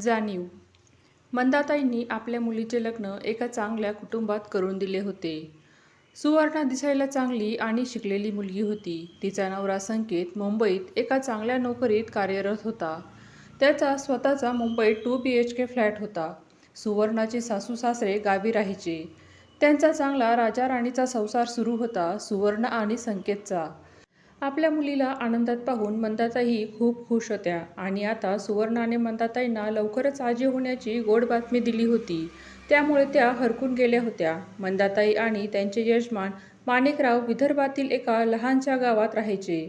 जाणीव. मंदाताईंनी आपल्या मुलीचे लग्न एका चांगल्या कुटुंबात करून दिले होते. सुवर्णा दिसायला चांगली आणि शिकलेली मुलगी होती. तिचा नवरा संकेत मुंबईत एका चांगल्या नोकरीत कार्यरत होता. त्याचा स्वतःचा मुंबईत two B H K flat होता. सुवर्णाचे सासू सासरे गावी राहायचे. त्यांचा चांगला राजा राणीचा संसार सुरू होता सुवर्ण आणि संकेतचा. आपल्या मुलीला आनंदात पाहून मंदाताई खूप खुश होत्या. आणि आता सुवर्णाने मंदाताईंना लवकरच आजी होण्याची गोड बातमी दिली होती. त्यामुळे त्या हरकून गेल्या होत्या. मंदाताई आणि त्यांचे यजमान माणिकराव विदर्भातील एका लहानशा गावात राहायचे.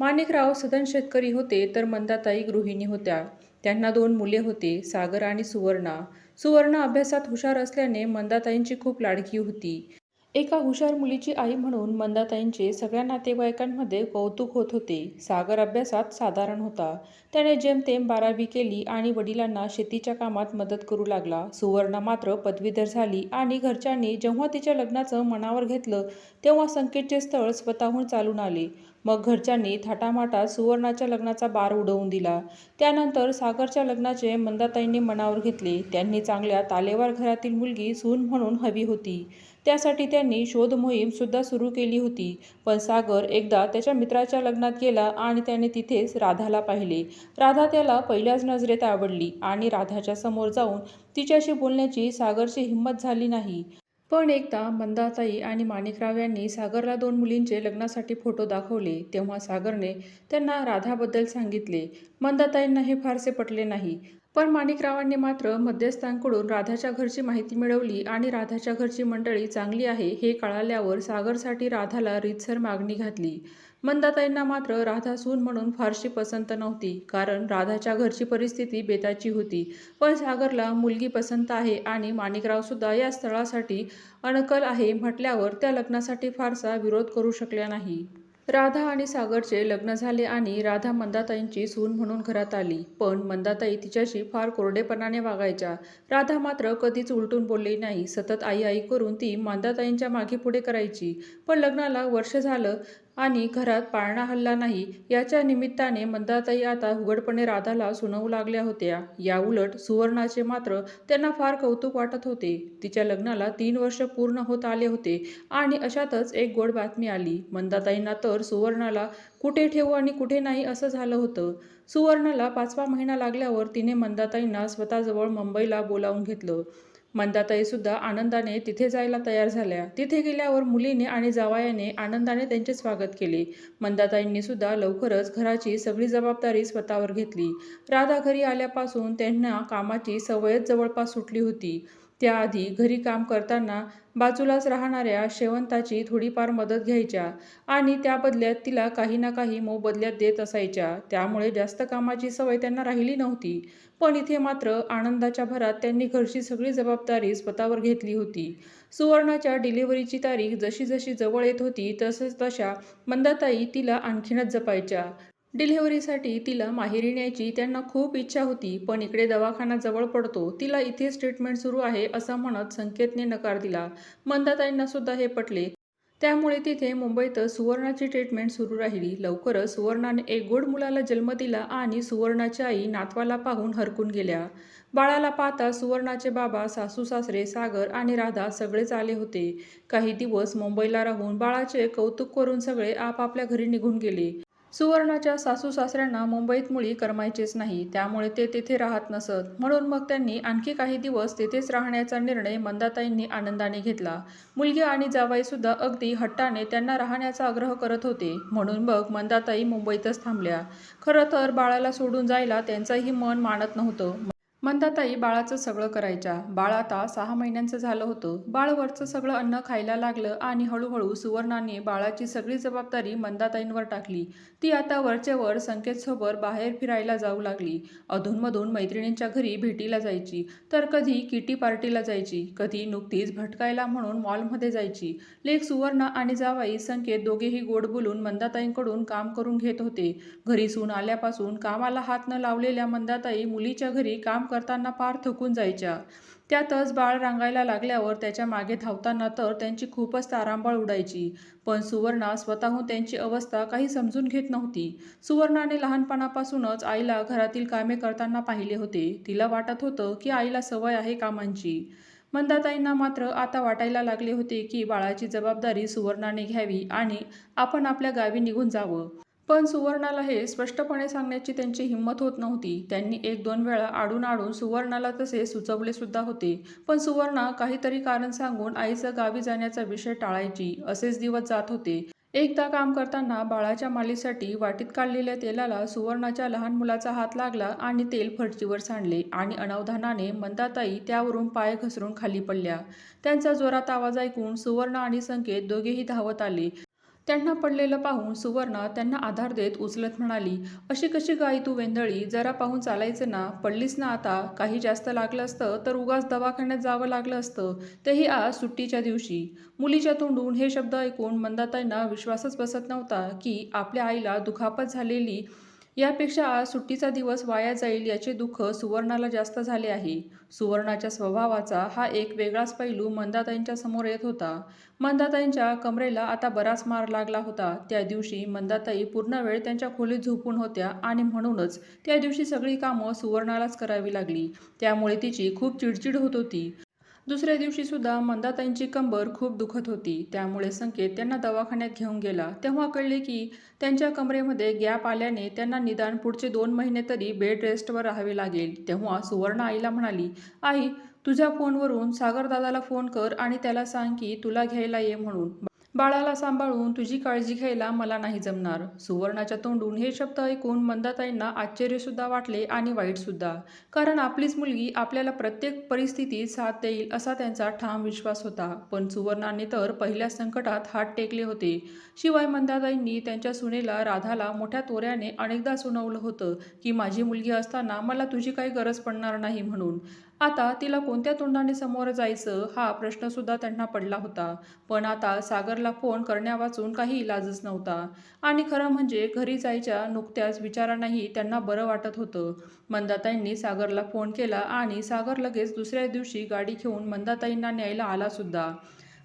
माणिकराव सदन शेतकरी होते तर मंदाताई गृहिणी होत्या. त्यांना दोन मुले होते सागर आणि सुवर्णा. सुवर्ण अभ्यासात हुशार असल्याने मंदाताईंची खूप लाडकी होती. एका हुशार मुलीची आई म्हणून मंदाताईंचे सगळ्या नातेवाईकांमध्ये कौतुक होत होते. सागर अभ्यासात साधारण होता. त्याने जेमतेम बारावी केली आणि वडिलांना शेतीच्या कामात मदत करू लागला. सुवर्णा मात्र पदवीधर झाली आणि घरच्यांनी जेव्हा तिच्या लग्नाचं मनावर घेतलं तेव्हा संकेतचे स्थळ स्वतःहून चालून आले. मग घरच्यांनी थाटामाटात सुवर्णाच्या लग्नाचा बार उडवून दिला. त्यानंतर सागरच्या लग्नाचे मंदाताईंनी मनावर घेतले. त्यांनी चांगल्या तालेवार घरातील मुलगी सून म्हणून हवी होती. त्यासाठी त्यांनी शोध मोहीम सुद्धा सुरू केली होती. पण सागर एकदा त्याच्या मित्राच्या लग्नात गेला आणि त्याने तिथेच राधाला पाहिले. राधा त्याला पहिल्याच नजरेत आवडली आणि राधाच्या समोर जाऊन तिच्याशी बोलण्याची सागरची हिंमत झाली नाही. पण एकदा मंदाताई आणि माणिकराव यांनी सागरला दोन मुलींचे लग्नासाठी फोटो दाखवले तेव्हा सागरने त्यांना राधाबद्दल सांगितले. मंदाताईंना हे फारसे पटले नाही. पण माणिकरावांनी मात्र मध्यस्थांकडून राधाच्या घरची माहिती मिळवली आणि राधाच्या घरची मंडळी चांगली आहे हे कळाल्यावर सागरसाठी राधाला रीतसर मागणी घातली. मंदाताईंना मात्र राधा सून म्हणून फारशी पसंत नव्हती कारण राधाच्या घरची परिस्थिती बेताची होती. पण सागरला मुलगी पसंत आहे आणि माणिकरावसुद्धा या स्थळासाठी अनकल आहे म्हटल्यावर त्या लग्नासाठी फारसा विरोध करू शकल्या नाही. राधा आणि सागरचे लग्न झाले आणि राधा मंदाताईंची सून म्हणून घरात आली. पण मंदाताई तिच्याशी फार कोरडेपणाने वागायच्या. राधा मात्र कधीच उलटून बोलली नाही. सतत आई आई करून ती मंदाताईंच्या मागे पुढे करायची. पण लग्नाला वर्ष झालं आणि घरात पाळणा हल्ला नाही याच्या निमित्ताने मंदाताई आता उघडपणे राधाला सुनवू लागल्या होत्या. याउलट सुवर्णाचे मात्र त्यांना फार कौतुक वाटत होते. तिच्या लग्नाला तीन वर्ष पूर्ण होत आले होते आणि अशातच एक गोड बातमी आली. मंदाताईंना तर सुवर्णाला कुठे ठेवू आणि कुठे नाही असं झालं होतं. सुवर्णाला पाचवा महिना लागल्यावर तिने मंदाताईंना स्वतःजवळ मुंबईला बोलावून घेतलं. मंदाताईसुद्धा आनंदाने तिथे जायला तयार झाल्या. तिथे गेल्यावर मुलीने आणि जावयाने आनंदाने त्यांचे स्वागत केले. मंदाताईंनी सुद्धा लवकरच घराची सगळी जबाबदारी स्वतःवर घेतली. राधा घरी आल्यापासून त्यांना कामाची सवयच जवळपास सुटली होती. त्याआधी घरी काम करताना बाजूलाच राहणाऱ्या शेवंताची थोडीफार मदत घ्यायच्या आणि त्या बदल्यात तिला काही ना काही मोबदल्यात देत असायच्या. त्यामुळे जास्त कामाची सवय त्यांना राहिली नव्हती. पण इथे मात्र आनंदाच्या भरात त्यांनी घरची सगळी जबाबदारी स्वतःवर घेतली होती. सुवर्णाच्या डिलिव्हरीची तारीख जशी जशी जवळ येत होती तसंच तशा मंदाताई तिला आणखीनच जपायच्या. डिलिव्हरीसाठी तिला माहेरी न्यायची त्यांना खूप इच्छा होती पण इकडे दवाखाना जवळ पडतो तिला इथेच ट्रीटमेंट सुरू आहे असं म्हणत संकेतने नकार दिला. मंदाताईंना सुद्धा हे पटले. त्यामुळे तिथे मुंबईतच सुवर्णाची ट्रीटमेंट सुरू राहिली. लवकरच सुवर्णाने एक गोड मुलाला जन्म दिला आणि सुवर्णाची आई नातवाला पाहून हरकून गेल्या. बाळाला पाहता सुवर्णाचे बाबा सासू सासरे सागर आणि राधा सगळेच आले होते. काही दिवस मुंबईला राहून बाळाचे कौतुक करून सगळे आपापल्या घरी निघून गेले. सुवर्णाच्या सासू सासऱ्यांना मुंबईत मुळी करमायचेच नाही त्यामुळे ते तेथे राहत नसत. म्हणून मग त्यांनी आणखी काही दिवस तेथेच राहण्याचा निर्णय मंदाताईंनी आनंदाने घेतला. मुलगी आणि जावाईसुद्धा अगदी हट्टाने त्यांना राहण्याचा आग्रह करत होते. म्हणून मग मंदाताई मुंबईतच थांबल्या. खरं तर बाळाला सोडून जायला त्यांचंही मन मानत नव्हतं. मंदाताई बाळाचं सगळं करायच्या. बाळ आता सहा महिन्यांचं झालं होतं. बाळवरचं सगळं अन्न खायला लागलं आणि हळूहळू सुवर्णाने बाळाची सगळी जबाबदारी मंदाताईंवर टाकली. ती आता वरचेवर संकेतसोबत बाहेर फिरायला जाऊ लागली. अधूनमधून मैत्रिणींच्या घरी भेटीला जायची. तर कधी किटी पार्टीला जायची. कधी नुकतीच भटकायला म्हणून मॉलमध्ये जायची. लेख सुवर्ण आणि जावाई संकेत दोघेही गोड बोलून मंदाताईंकडून काम करून घेत होते. घरी सून आल्यापासून कामाला हात न लावलेल्या मंदाताई मुलीच्या घरी काम करताना फार थकून जायच्या. त्यातच बाळ रांगायला लागल्यावर त्याच्यामागे धावताना तर त्यांची खूपच तारांबळ उडायची. पण सुवर्णा स्वतःहून त्यांची अवस्था काही समजून घेत नव्हती. सुवर्णाने लहानपणापासूनच आईला घरातील कामे करताना पाहिले होते. तिला वाटत होतं की आईला सवय आहे कामांची. मंदाताईंना मात्र आता वाटायला लागले होते की बाळाची जबाबदारी सुवर्णाने घ्यावी आणि आपण आपल्या गावी निघून जावं. पण सुवर्णाला हे स्पष्टपणे सांगण्याची त्यांची हिंमत होत नव्हती. त्यांनी एक दोन वेळा आडून आडून सुवर्णाला तसे सुचवले सुद्धा होते. पण सुवर्णा काहीतरी कारण सांगून आईचं गावी जाण्याचा विषय टाळायची असेच दिवस जात होते. एकदा काम करताना बाळाच्या मालीसाठी वाटीत काढलेल्या तेलाला सुवर्णाच्या लहान मुलाचा हात लागला आणि तेल फरचीवर सांडले आणि अनावधानाने मंदाताई त्यावरून पाय घसरून खाली पडल्या. त्यांचा जोरात आवाज ऐकून सुवर्ण आणि संकेत दोघेही धावत आले. त्यांना पडलेलं पाहून सुवर्णा त्यांना आधार देत उचलत म्हणाली अशी कशी गाई तू वेंदळी जरा पाहून चालायचं ना. पडलीस ना आता. काही जास्त लागलं असतं तर उगाच दवाखान्यात जावं लागलं असतं. तेही आज सुट्टीच्या दिवशी. मुलीच्या तोंडून हे शब्द ऐकून मंदाताईंना विश्वासच बसत नव्हता की आपल्या आईला दुखापत झालेली यापेक्षा आज सुट्टीचा दिवस वाया जाईल याचे दुःख सुवर्णाला जास्त झाले आहे. सुवर्णाच्या स्वभावाचा हा एक वेगळाच पैलू मंदाताईंच्या समोर येत होता. मंदाताईंच्या कमरेला आता बराच मार लागला होता. त्या दिवशी मंदाताई पूर्ण वेळ त्यांच्या खोलीत झोपून होत्या आणि म्हणूनच त्या दिवशी सगळी कामं सुवर्णालाच करावी लागली. त्यामुळे तिची खूप चिडचिड होत होती. दुसऱ्या दिवशी सुद्धा मंदाताईंची कंबर खूप दुखत होती. त्यामुळे संकेत त्यांना दवाखान्यात घेऊन गेला. तेव्हा कळले की त्यांच्या कमरेमध्ये गॅप आल्याने त्यांना निदान पुढचे दोन महिने तरी बेड रेस्टवर राहावे लागेल. तेव्हा सुवर्ण आईला म्हणाली आई तुझ्या फोनवरून सागरदादाला फोन कर आणि त्याला सांग की तुला घ्यायला ये म्हणून. बाळाला सांभाळून तुझी काळजी घ्यायला मला नाही जमणार. सुवर्णाच्या तोंडून हे शब्द ऐकून मंदाताईंना आश्चर्यसुद्धा वाटले आणि वाईटसुद्धा. कारण आपलीच मुलगी आपल्याला प्रत्येक परिस्थितीत साथ देईल असा त्यांचा ठाम विश्वास होता. पण सुवर्णाने तर पहिल्या संकटात हात टेकले होते. शिवाय मंदाताईंनी त्यांच्या सुनेला राधाला मोठ्या तोऱ्याने अनेकदा सुनावलं होतं की माझी मुलगी असताना मला तुझी काही गरज पडणार नाही म्हणून. आता तिला कोणत्या तोंडाने समोर जायचं हा प्रश्नसुद्धा त्यांना पडला होता. पण आता सागरला फोन करण्यावाचून काही इलाजच नव्हता. आणि खरं म्हणजे घरी जायच्या नुकत्याच विचारांनाही त्यांना बरं वाटत होतं. मंदाताईंनी सागरला फोन केला आणि सागर लगेच दुसऱ्या दिवशी गाडी घेऊन मंदाताईंना न्यायला आलासुद्धा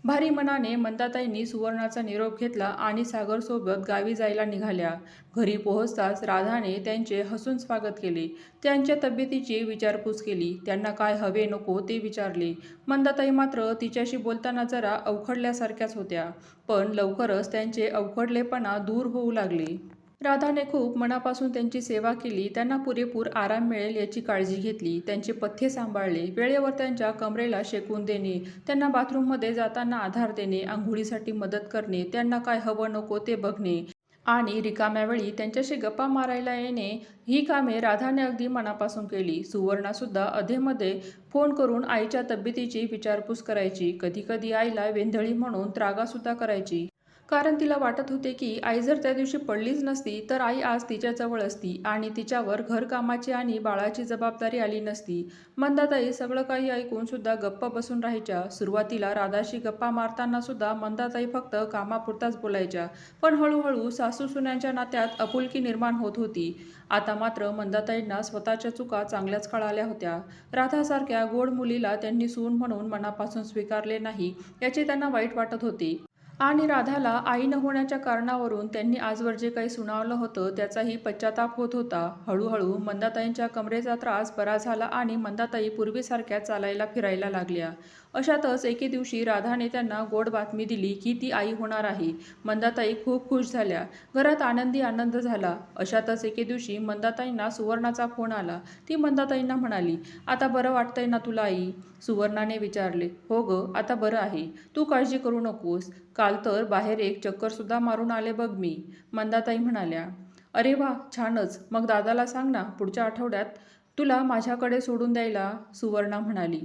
भारी मनाने मंदाताईंनी सुवर्णाचा निरोप घेतला आणि सागरसोबत गावी जायला निघाल्या. घरी पोहोचताच राधाने त्यांचे हसून स्वागत केले. त्यांच्या तब्येतीची विचारपूस केली. त्यांना काय हवे नको ते विचारले. मंदाताई मात्र तिच्याशी बोलताना जरा अवखडल्यासारख्याच होत्या. पण लवकरच त्यांचे अवखडलेपणा दूर होऊ लागले. राधाने खूप मनापासून त्यांची सेवा केली त्यांना पुरेपूर आराम मिळेल याची काळजी घेतली. त्यांचे पथ्ये सांभाळले. वेळेवर त्यांच्या कमरेला शेकून देणे त्यांना बाथरूममध्ये जाताना आधार देणे आंघोळीसाठी मदत करणे त्यांना काय हवं नको ते बघणे आणि रिकाम्या वेळी त्यांच्याशी गप्पा मारायला येणे ही कामे राधाने अगदी मनापासून केली. सुवर्णासुद्धा अधेमध्ये फोन करून आईच्या तब्येतीची विचारपूस करायची. कधीकधी आईला वेंधळी म्हणून त्रागासुद्धा करायची. कारण तिला वाटत होते की आई जर त्या दिवशी पडलीच नसती तर आई आज तिच्याजवळ असती आणि तिच्यावर घरकामाची आणि बाळाची जबाबदारी आली नसती. मंदाताई सगळं काही ऐकून सुद्धा गप्प बसून राहायच्या. सुरुवातीला राधाशी गप्पा मारताना सुद्धा मंदाताई फक्त कामापुरताच बोलायच्या. पण हळूहळू सासू सुन्यांच्या नात्यात आपुलकी निर्माण होत होती. आता मात्र मंदाताईंना स्वतःच्या चुका चांगल्याच कळाल्या होत्या. राधासारख्या गोड मुलीला त्यांनी सून म्हणून मनापासून स्वीकारले नाही याचे त्यांना वाईट वाटत होते. आणि राधाला आई न होण्याच्या कारणावरून त्यांनी आजवर जे काही सुनावलं होतं त्याचाही पश्चाताप होत होता. हळूहळू मंदाताईंच्या कमरेचा त्रास बरा झाला आणि मंदाताई पूर्वीसारख्या चालायला फिरायला लागल्या. अशातच एके दिवशी राधाने त्यांना गोड बातमी दिली की ती आई होणार आहे. मंदाताई खूप खुश झाल्या. घरात आनंदी आनंद झाला. अशातच एके दिवशी मंदाताईंना सुवर्णाचा फोन आला. ती मंदाताईंना म्हणाली आता बरं वाटतंय ना तुला आई? सुवर्णाने विचारले हो ग आता बरं आहे. तू काळजी करू नकोस. काल तर बाहेर एक चक्करसुद्धा मारून आले बघ मी. मंदाताई म्हणाल्या अरे वा छानच. मग दादाला सांग ना पुढच्या आठवड्यात तुला माझ्याकडे सोडून द्यायला. सुवर्णा म्हणाली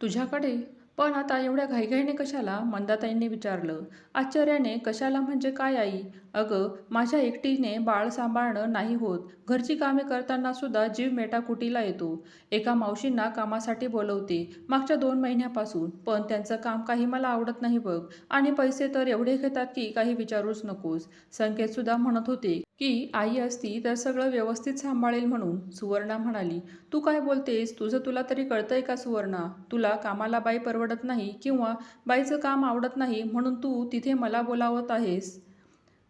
तुझ्याकडे पण आता एवढ्या घाईघाईने कशाला मंदाताईंनी विचारलं? आश्चर्याने कशाला म्हणजे काय आई? अगं माझ्या एकटीने बाळ सांभाळणं नाही होत. घरची कामे करताना सुद्धा जीव मेटाकुटीला येतो. एका मावशींना कामासाठी बोलवते मागच्या दोन महिन्यापासून. पण त्यांचं काम काही मला आवडत नाही बघ. आणि पैसे तर एवढे घेतात की काही विचारूच नकोस. संकेत सुद्धा म्हणत होते की आई असती तर सगळं व्यवस्थित सांभाळेल म्हणून सुवर्णा म्हणाली. तू काय बोलतेस? तुझं तुला तरी कळतंय का सुवर्णा? तुला कामाला बाई परवडत नाही किंवा बाईचं काम आवडत नाही म्हणून तू तिथे मला बोलावत आहेस.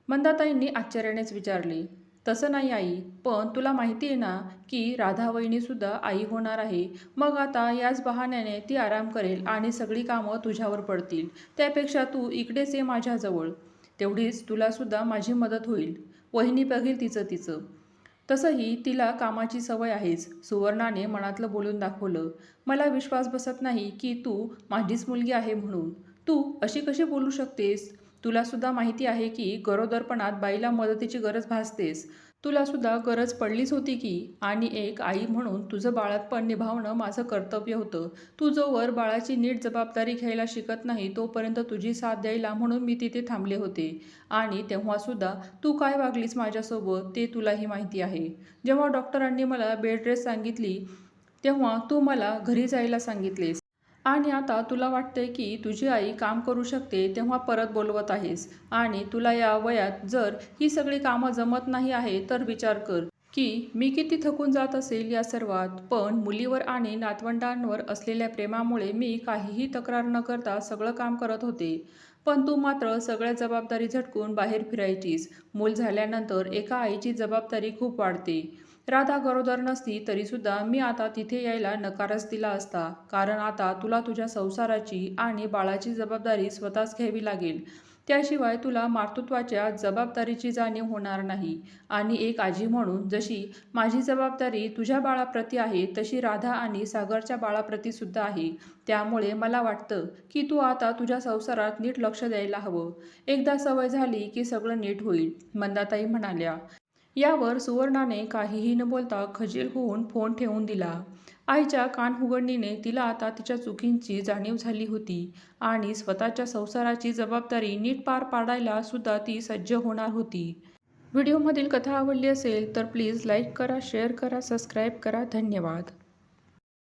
मंदाताईंनी आश्चर्यानेच विचारले तसं नाही आई पण तुला माहिती आहे ना की राधा वहिनीसुद्धा आई होणार आहे. मग आता याच बहाण्याने ती आराम करेल आणि सगळी कामं तुझ्यावर पडतील. त्यापेक्षा तू इकडेच ये माझ्याजवळ. तेवढीच तुलासुद्धा माझी मदत होईल. वहिनी बघेल तिचं तिचं. तसंही तिला कामाची सवय आहेच. सुवर्णाने मनातलं बोलून दाखवलं मला विश्वास बसत नाही की तू माझीच मुलगी आहे म्हणून. तू अशी कशी बोलू शकतेस? तुलासुद्धा माहिती आहे की गरोदरपणात बाईला मदतीची गरज भासतेस तुलासुद्धा गरज पडलीच होती की आणि एक आई म्हणून तुझं बाळातपण निभावणं माझं कर्तव्य होतं. तू जोवर बाळाची नीट जबाबदारी घ्यायला शिकत नाही तोपर्यंत तुझी साथ द्यायला म्हणून मी तिथे थांबले होते. आणि तेव्हासुद्धा तू काय वागलीस माझ्यासोबत ते तुलाही माहिती आहे. जेव्हा डॉक्टरांनी मला बेड रेस्ट सांगितली तेव्हा तू मला घरी जायला सांगितलेस. आणि आता तुला वाटतंय की तुझी आई काम करू शकते तेव्हा परत बोलवत आहेस. आणि तुला या वयात जर ही सगळी कामं जमत नाही आहे तर विचार कर की मी किती थकून जात असेल या सर्वात. पण मुलीवर आणि नातवंडांवर असलेल्या प्रेमामुळे मी काहीही तक्रार न करता सगळं काम करत होते. पण तू मात्र सगळ्या जबाबदारी झटकून बाहेर फिरायचीस. मूल झाल्यानंतर एका आईची जबाबदारी खूप वाढते. राधा गरोदर नसती तरीसुद्धा मी आता तिथे यायला नकारच दिला असता. कारण आता तुला तुझ्या संसाराची आणि बाळाची जबाबदारी स्वतःच घ्यावी लागेल. त्याशिवाय तुला मातृत्वाच्या जबाबदारीची जाणीव होणार नाही. आणि एक आजी म्हणून जशी माझी जबाबदारी तुझ्या बाळाप्रती आहे तशी राधा आणि सागरच्या बाळाप्रती सुद्धा आहे. त्यामुळे मला वाटतं की तू आता तुझ्या संसारात नीट लक्ष द्यायला हवं. एकदा सवय झाली की सगळं नीट होईल मंदाताई म्हणाल्या. यावर सुवर्णाने काहीही न बोलता खजील होऊन फोन ठेवून दिला. आईच्या कानहुगडणीने तिला आता तिच्या चुकींची जाणीव झाली होती आणि स्वतःच्या संसाराची जबाबदारी नीट पार पाडायला सुद्धा ती सज्ज होणार होती. व्हिडिओमधील कथा आवडली असेल तर प्लीज लाईक करा शेअर करा सबस्क्राईब करा. धन्यवाद.